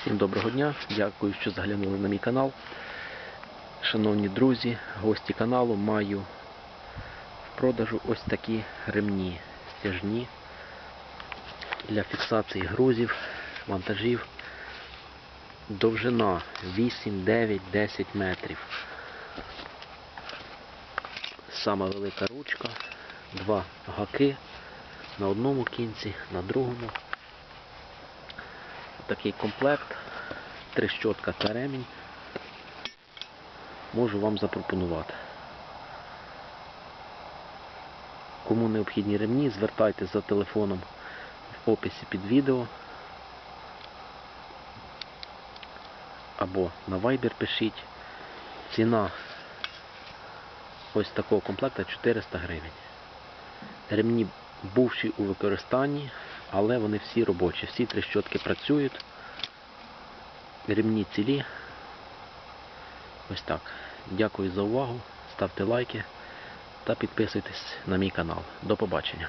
Всім доброго дня, дякую, що заглянули на мій канал. Шановні друзі, гості каналу, маю в продажу ось такі ремні стяжні для фіксації грузів, вантажів. Довжина 8, 9, 10 метрів. Сама велика ручка, два гаки на одному кінці, на другому. Такий комплект, три щотка та ремінь. Можу вам запропонувати. Кому необхідні ремні, звертайтеся за телефоном в описі під відео. Або на Viber пишіть. Ціна ось такого комплекта 400 гривень. Ремні бувші у використанні, але вони всі робочі. Всі три щотки працюють. Ремні цілі. Ось так. Дякую за увагу. Ставте лайки та підписуйтесь на мій канал. До побачення.